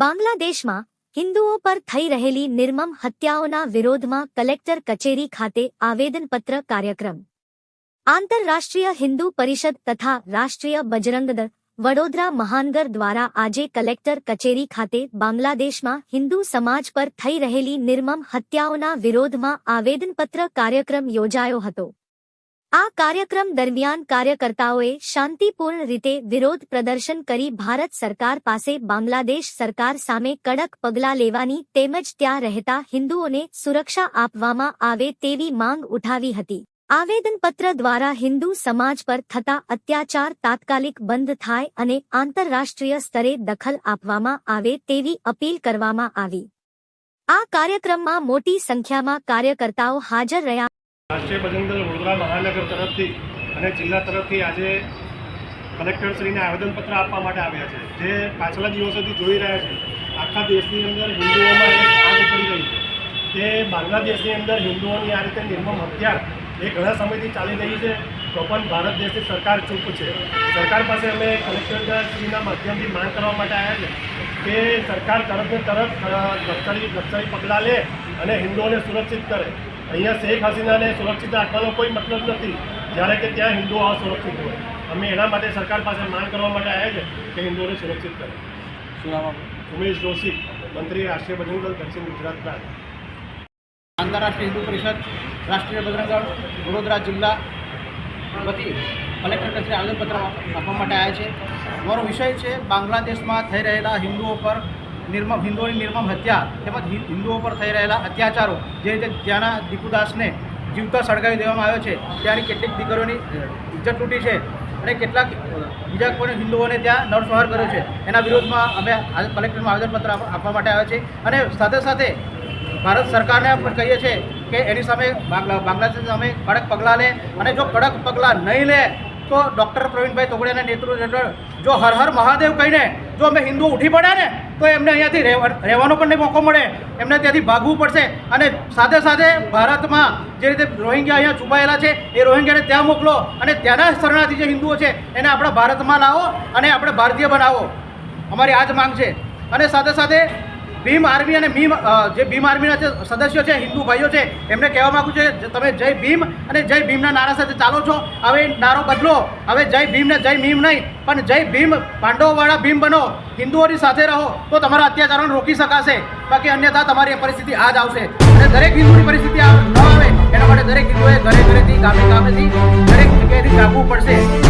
બાંગ્લાદેશમાં હિન્દુઓ પર થઈ રહેલી નિર્મમ હત્યાઓના વિરોધમાં કલેક્ટર કચેરી ખાતે આવેદનપત્ર કાર્યક્રમ. આંતરરાષ્ટ્રીય હિન્દુ પરિષદ તથા રાષ્ટ્રીય બજરંગ દળ વડોદરા મહાનગર દ્વારા આજે કલેક્ટર કચેરી ખાતે બાંગ્લાદેશમાં હિન્દુ સમાજ પર થઈ રહેલી નિર્મમ હત્યાઓના વિરોધમાં આવેદનપત્ર કાર્યક્રમ યોજાયો હતો. આ કાર્યક્રમ દરમિયાન કાર્યકર્તાઓએ શાંતિપૂર્ણ રીતે વિરોધ પ્રદર્શન કરી ભારત સરકાર પાસે બાંગ્લાદેશ સરકાર સામે કડક પગલાં લેવાની તેમજ ત્યાં રહેતા હિન્દુઓને સુરક્ષા આપવામાં આવે તેવી માંગ ઉઠાવી હતી. આવેદનપત્ર દ્વારા હિન્દુ સમાજ પર થતા અત્યાચાર તાત્કાલિક બંધ થાય અને આંતરરાષ્ટ્રીય સ્તરે દખલ આપવામાં આવે તેવી અપીલ કરવામાં આવી. આ કાર્યક્રમમાં મોટી સંખ્યામાં કાર્યકર્તાઓ હાજર રહ્યા રાષ્ટ્રીય બજરંગ દળ વડોદરા મહાનગર તરફથી અને જિલ્લા તરફથી આજે કલેક્ટરશ્રીને આવેદનપત્ર આપવા માટે આવ્યા છે. જે પાછલા દિવસોથી જોઈ રહ્યા છે. આખા દેશની અંદર હિન્દુઓમાં એક આગ ઉપડી રહી છે. કે બાંગ્લાદેશની અંદર હિન્દુઓની આ રીતે નિર્મમ હત્યા એ ઘણા સમયથી ચાલી રહી છે. તો પણ ભારત દેશની સરકાર ચૂપ છે. સરકાર પાસે અમે કલેક્ટરશ્રીના માધ્યમથી માંગ કરવા માટે આવ્યા છે કે સરકાર તરત ને તરત નક્સલી પગલાં લે અને હિન્દુઓને સુરક્ષિત કરે. અહીંયા શેખ હસીનાને સુરક્ષિત રાખવાનો કોઈ મતલબ નથી. જ્યારે કે ત્યાં હિન્દુઓ અસુરક્ષિત હોય. અમે એના માટે સરકાર પાસે માંગ કરવા માટે આવ્યા છે કે હિન્દુઓને સુરક્ષિત કરે. શું નામ ઉમેશ જોશી મંત્રી રાષ્ટ્રીય બજરંગ દળ દક્ષિણ ગુજરાત પ્રાંત આંતરરાષ્ટ્રીય હિન્દુ પરિષદ રાષ્ટ્રીય બજરંગ દળ વડોદરા જિલ્લા વતી કલેક્ટર કચેરી આવેદનપત્ર આપવા માટે આવ્યા છે. મારો વિષય છે બાંગ્લાદેશમાં થઈ રહેલા હિન્દુઓ પર નિર્મમ હિન્દુઓની નિર્મમ હત્યા તેમજ હિન્દુઓ પર થઈ રહેલા અત્યાચારો જે રીતે ત્યાંના દીપુદાસને જીવતા સળગાવી દેવામાં આવ્યો છે, ત્યાંની કેટલીક દીકરીઓની ઇજ્જત તૂટી છે અને કેટલાક બીજા કોઈ હિન્દુઓને ત્યાં નરસંહાર કર્યો છે. એના વિરોધમાં અમે કલેક્ટરમાં આવેદનપત્ર આપવા માટે આવ્યા છે અને સાથે સાથે ભારત સરકારને પણ કહીએ છીએ કે એની સામે બાંગ્લા- બાંગ્લાદેશ સામે કડક પગલાં લે અને જો કડક પગલાં નહીં લે તો ડૉક્ટર પ્રવીણભાઈ તોગડિયાના નેતૃત્વ હેઠળ જો હર હર મહાદેવ કહીને જો અમે હિન્દુઓ ઉઠી પડ્યા ને તો એમને અહીંયાથી રહેવા- રહેવાનો પણ નહીં મોકો મળે. એમને ત્યાંથી ભાગવું પડશે. અને સાથે સાથે ભારતમાં જે રીતે રોહિંગ્યા અહીંયા છુપાયેલા છે, એ રોહિંગ્યાને ત્યાં મોકલો અને ત્યાંના શરણાર્થી જે હિન્દુઓ છે, એને આપણા ભારતમાં લાવો અને આપણે ભારતીય બનાવો. અમારી આ જ માંગ છે. અને સાથે સાથે ભીમ આર્મી અને ભીમ જે ભીમ આર્મીના જે સદસ્યો છે, હિન્દુ ભાઈઓ છે, એમને કહેવા માગું છું કે તમે જય ભીમ અને જય ભીમના નારા સાથે ચાલો છો. હવે નારો બદલો. હવે જય ભીમને જય ભીમ નહીં, પણ જય ભીમ પાંડવવાળા ભીમ બનો. હિન્દુઓની સાથે રહો, તો તમારા અત્યાચારોને રોકી શકાશે. બાકી અન્યથા તમારી પરિસ્થિતિ આ જ આવશે. અને દરેક હિન્દુની પરિસ્થિતિ ન આવે, એના માટે દરેક હિન્દુએ ઘરે ઘરેથી, ગામે ગામેથી દરેક જગ્યાએથી જાગવું પડશે.